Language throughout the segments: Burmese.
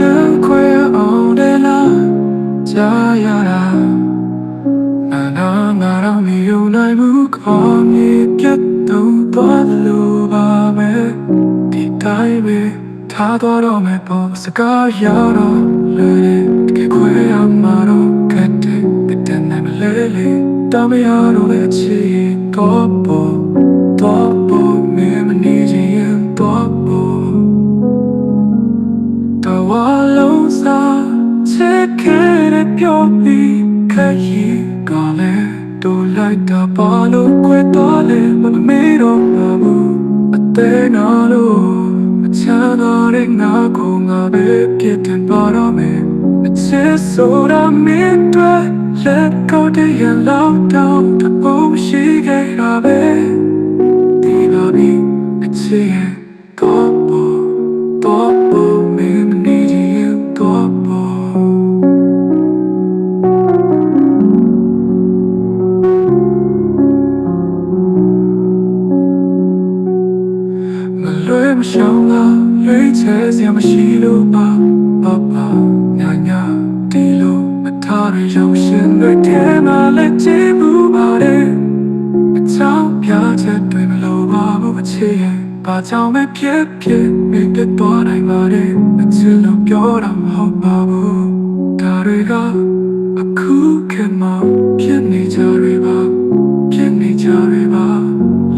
လမ်းခွဲအောင်တယ်လားကြားရတာနာနာငါတော့မယုံနိုင်ဘူးခေါ်မြေပြတ်သူသွားလို့ပါပဲဒီတိုင်းပဲထားသွားတော့မယ်ပေါ့စကားရတော့လေတကယ်ခွဲရမှာတော့ကတ်တဲ့တဲ့နိုင်မလဲလေတမရတော့လေချီတော့ပေါ်တော့ ပြောပြီးခရီးကလည်းတူလိုက်တာပါလို့ခွဲတော့လေမမေ့တော့ပါဘူးအသေးနာလို့မချမ်းသာတဲ့ငါကိုငါပဲပြစ်တင်ပါတော့မယ်အချစ်ဆိုတာမင်းတွေလက်ကောက်တဲ့ရလောက်တော့ လားရွေးချယ်စရာမရှိလို့ပါပါပါညာညာဒီလိုမထားရရောက်ရှင်တွေထဲမှာလက်ကြည့်ဘူးပါတယ်အချောင်းပြချက်တွေမလိုပါဘူးအချစ်ရဲ့ဘာကြောင့်ပဲဖြစ်ဖြစ်မပြတ်သွားနိုင်ပါတယ်အချစ်လို့ပြောတာမဟုတ်ပါဘူးဒါတွေကအခုခေတ်မှာဖြစ်နေကြတွေပါဖြစ်နေကြတွေပါ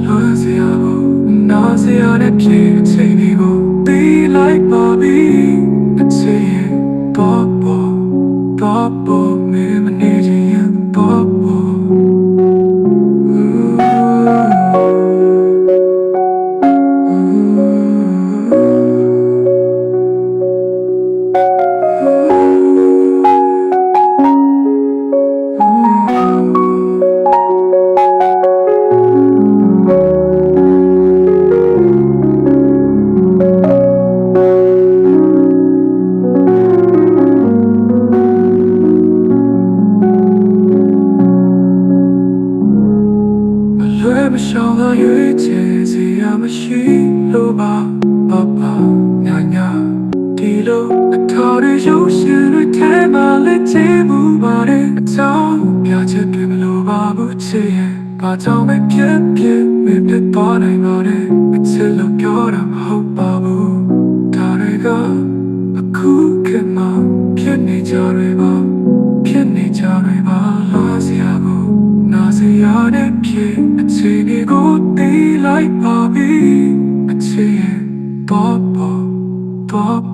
လွန်စရာဘူးနာစရာနဲ့ဖြစ်အချိန် ပေါ် မလွယ်မရှောင်သာရွေးချယ်စီရမရှိလို့ပါပါပါညာညာဒီလိုအထာရရုပ်ရှင်တွေထဲမှာလက်ချေမှုပါတယ်အချောင်းပြချက်တွေမလိုပါဘူးချစ်ရဲ့ဘာကြောင့်ပဲဖြစ်ဖြစ် လိုက်ပါပြီအခြေရဲ့တော့ပေါ်တော့ပေါ်မင်းမနေချင်ရင်တော့